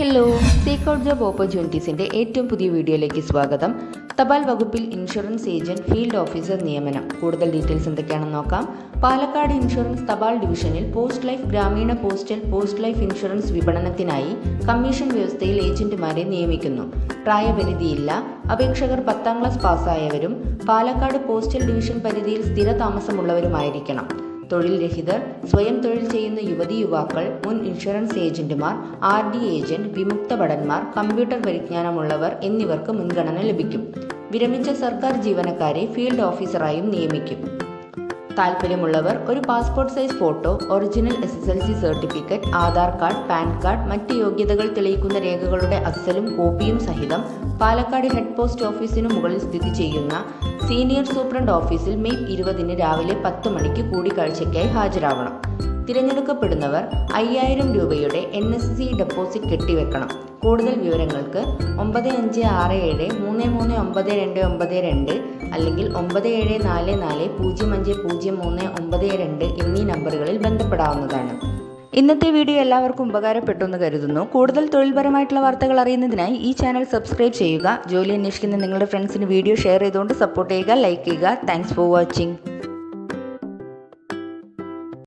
Hello seek out job ഓപ്പർച്യൂണിറ്റീസിന്റെ ഏറ്റവും പുതിയ വീഡിയോയിലേക്ക് സ്വാഗതം. തപാൽ വകുപ്പിൽ ഇൻഷുറൻസ് ഏജന്റ് ഫീൽഡ് ഓഫീസർ നിയമനം. കൂടുതൽ ഡീറ്റെയിൽസ് എന്തൊക്കെയാണെന്ന് നോക്കാം. പാലക്കാട് ഇൻഷുറൻസ് തപാൽ ഡിവിഷനിൽ പോസ്റ്റ് ലൈഫ് ഗ്രാമീണ പോസ്റ്റൽ പോസ്റ്റ് ലൈഫ് ഇൻഷുറൻസ് വിപണനത്തിനായി കമ്മീഷൻ വ്യവസ്ഥയിൽ ഏജന്റുമാരെ നിയമിക്കുന്നു. പ്രായപരിധിയില്ല. അപേക്ഷകർ പത്താം ക്ലാസ് പാസ്സായവരും പാലക്കാട് പോസ്റ്റൽ ഡിവിഷൻ പരിധിയിൽ സ്ഥിര താമസമുള്ളവരുമായിരിക്കണം തൊഴിൽ രഹിതർ സ്വയം തൊഴിൽ ചെയ്യുന്ന യുവതി യുവാക്കൾ മുൻ ഇൻഷുറൻസ് ഏജന്റുമാർ ആർ ഡി ഏജന്റ് വിമുക്ത ഭടന്മാർ കമ്പ്യൂട്ടർ പരിജ്ഞാനമുള്ളവർ എന്നിവർക്ക് മുൻഗണന ലഭിക്കും. വിരമിച്ച സർക്കാർ ജീവനക്കാരെ ഫീൽഡ് ഓഫീസറായും നിയമിക്കും. താല്പര്യമുള്ളവർ ഒരു passport size photo original S S L C certificate Aadhaar card PAN card മറ്റ് യോഗ്യതകൾ തെളിയിക്കുന്ന രേഖകളുടെ അസലും കോപ്പിയും സഹിതം പാലക്കാട് ഹെഡ് പോസ്റ്റ് ഓഫീസിനു മുകളിൽ സ്ഥിതി ചെയ്യുന്ന സീനിയർ സൂപ്രണ്ട് ഓഫീസിൽ മെയ് ഇരുപതിന് രാവിലെ പത്ത് മണിക്ക് കൂടിക്കാഴ്ചയ്ക്കായി ഹാജരാവണം. തിരഞ്ഞെടുക്കപ്പെടുന്നവർ അയ്യായിരം രൂപയുടെ എൻ എസ് സി ഡെപ്പോസിറ്റ് കെട്ടിവെക്കണം. കൂടുതൽ വിവരങ്ങൾക്ക് ഒമ്പത് അഞ്ച് ആറ് ഏഴ് മൂന്ന് മൂന്ന് ഒമ്പത് രണ്ട് ഒമ്പത് രണ്ട് അല്ലെങ്കിൽ ഒമ്പത് ഏഴ് നാല് നാല് പൂജ്യം അഞ്ച് പൂജ്യം മൂന്ന് ഒമ്പത് രണ്ട് എന്നീ നമ്പറുകളിൽ ബന്ധപ്പെടാവുന്നതാണ്. ഇന്നത്തെ വീഡിയോ എല്ലാവർക്കും ഉപകാരപ്പെട്ടു എന്ന് കരുതുന്നു. കൂടുതൽ തൊഴിൽപരമായിട്ടുള്ള വാർത്തകൾ അറിയുന്നതിനായി ഈ ചാനൽ സബ്സ്ക്രൈബ് ചെയ്യുക. ജോലി അന്വേഷിക്കുന്ന നിങ്ങളുടെ ഫ്രണ്ട്സിന് വീഡിയോ ഷെയർ ചെയ്തുകൊണ്ട് സപ്പോർട്ട് ചെയ്യുക ലൈക്ക് ചെയ്യുക. Thanks for watching